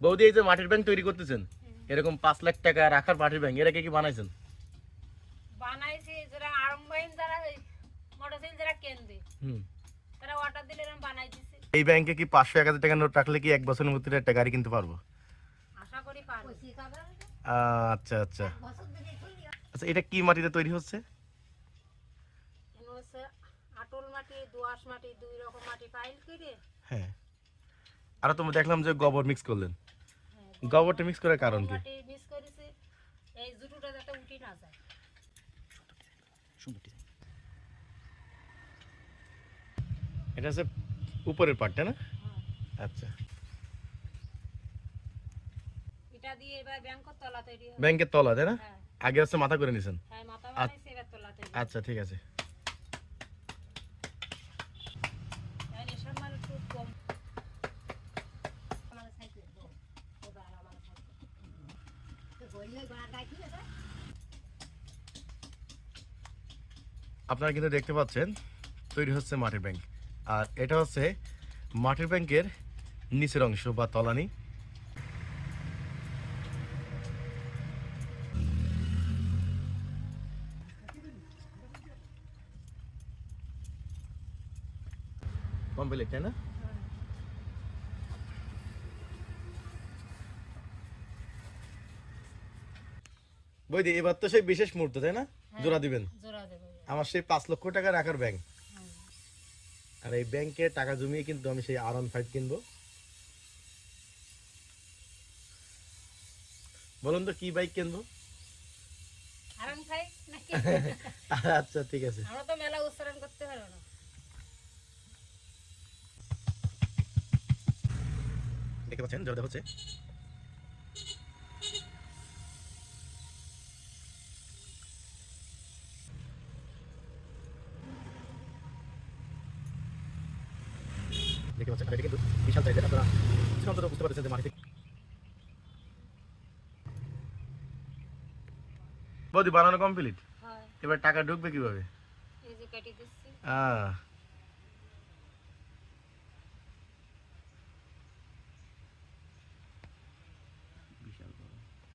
বৌদি এই যে মাটির ব্যাংক তৈরি করতেছেন এরকম পাঁচ লাখ টাকা রাখার মাটির ব্যাংক এরা কে কি বানাইছেন? বানাইছি যারা আরম্ভহীন যারা মোটরসাইকেল যারা কেন্দ্রে হুম। তারা অর্ডার দিলে এরকম বানাই দিছি। এই ব্যাংকে কি পাঁচশো এক হাজার টাকা নোট রাখলে কি এক বছরের মধ্যে একটা গাড়ি কিনতে পারব? আশা করি পারব। আচ্ছা আচ্ছা। আচ্ছা এটা কি মাটিতে তৈরি হচ্ছে? আটল মাটি দোআঁশ মাটি দুই রকম মাটি পাইল করে। হ্যাঁ। আর তুমি দেখলাম যে গোবর মিক্স করলেন। গোবরটা মিক্স করার কারণ কি? মিক্স করেছি এই জুটুটা যাতে উঠি না যায়। এটা হচ্ছে উপরের পার্টটা না? হ্যাঁ। আচ্ছা। এটা দিয়ে এবার ব্যাংকের তলা তৈরি হবে। ব্যাংকের তলা তাই না? হ্যাঁ। আগে হচ্ছে মাথা করে নিছেন? হ্যাঁ মাথা বানাইছি এবার তলা তৈরি আচ্ছা ঠিক আছে এখন এসব মাল একটু কম আপনারা কিন্তু দেখতে পাচ্ছেন, তৈরি হচ্ছে মাটির ব্যাংক। আর এটা হচ্ছে মাটির ব্যাংকের নিচের অংশ বা তলানি। কমপ্লিট তাই না? বৈদি এবার তো সেই বিশেষ মুহূর্ত তাই না? জোড়া দিবেন। আমার সেই পাঁচ লক্ষ টাকা রাখার ব্যাংক হ্যাঁ। আর এই ব্যাংকে টাকা জমিয়ে কিন্তু আমি সেই আর ফাইভ কিনবো। বলুন তো কি বাইক কিনবো? আচ্ছা ঠিক আছে। আমরা তো মেলা উচ্চারণ করতে পারব না। দেখতে পাচ্ছেন জোরদার হচ্ছে দেখতে পাচ্ছেন। আর এটা কিন্তু বিশাল সাইজের আপনারা কিছু অন্তত বুঝতে পারছেন যে মাটিতে বৌদি বানানো কমপ্লিট এবার টাকা ঢুকবে কীভাবে? এই যে কেটে দিচ্ছি। আহ